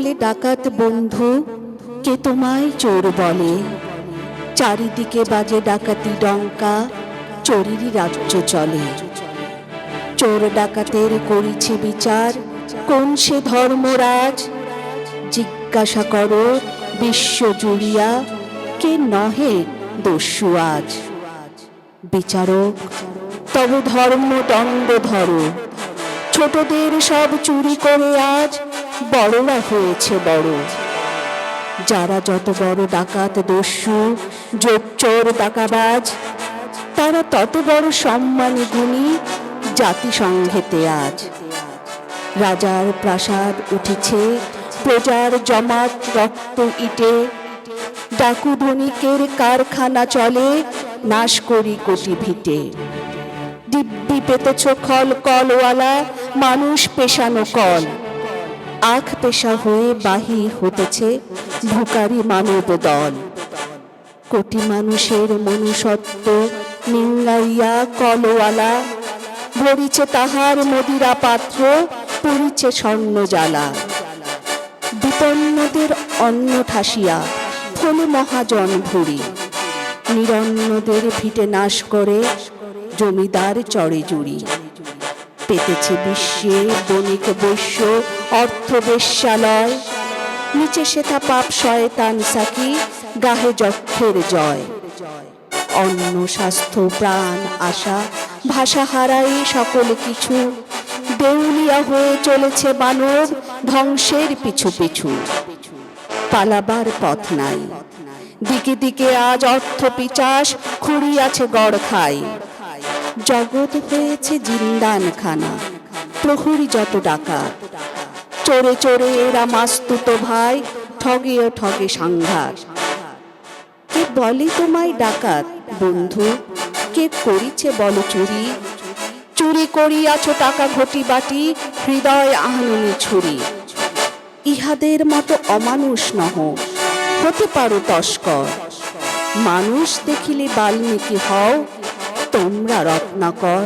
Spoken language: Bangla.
বলে, ডাকাত বন্ধু, কে তোমায় চোর বলে? চারিদিকে বাজে ডাকাতি ডঙ্কা, চোরেরই রাজ্য চলে। চোর ডাকাতের করিছে বিচার, কোন সে ধর্মরাজ? জিজ্ঞাসা করো, বিশ্ব জুড়িয়া, কে নহে দস্যু আজ? বিচারক, তব ধর্ম দণ্ড ধরো। ছোটদের সব চুরি করে আজ বড়রা হয়েছে বড়। যারা যত বড় ডাকাত, দস্যু চোর, ডাকাবাজ, তারা তত বড় সম্মানী গুণী জাতিসংঘেতে আজ। রাজার প্রাসাদ উঠেছে, প্রজার জমাট, রক্ত ইটে। ডাকু ধনিকের কারখানা চলে, নাশ করি কোটি ভিটে। দিব্যি পেতেছ খল, কলওয়ালা, মানুষ পেশানো কল। আখ পেশা হয়ে বাহি হতেছে ভুকারি মানব দল। কোটি মানুষের মনুষ্যত্ব নিঙ্গাইয়া কলওয়ালা, ভরিছে তাহার মদিরা পাত্র, পুরিছে স্বর্ণ জ্বালা। বিপন্নদের অন্ন ঠাসিয়া ফলে মহাজন ভুরি নিরন্নদের ভিটে নাশ করে জমিদার চড়ে জুড়ি। পেতেছে বিশ্বে বণিক বৈশ্য অর্থ বেশ্যালয় নিচে সেথা পাপ শয়তান সাকি, গাহে যক্ষের জয়। অন্ন, স্বাস্থ্য, প্রাণ, আশা, ভাষা হারাই সকল কিছু। দেউলিয়া হয়ে চলেছে মানব, ধ্বংসের পিছু পিছু। পালাবার পথ নাই। দিকে দিকে আজ অর্থ পিচাস, খুঁড়িয়াছে গড় খাই। জগৎ হয়েছে জিন্দান খানা প্রহরী যত ডাকা চোরে চোরে এরা মাস্তুত ভাই, ঠগে ও ঠগে সাংঘাত। কে বলে তোমায় ডাকাত, বন্ধু? কে করিছে বল চুরি? চুরি করিয়াছ টাকা ঘটি বাটি, হৃদয় আহননি ছুরি। ইহাদের মতো অমানুষ নহ, হতে পারো তস্কর। মানুষ দেখিলে বাল্মীকি হও তোমরা রত্নাকর।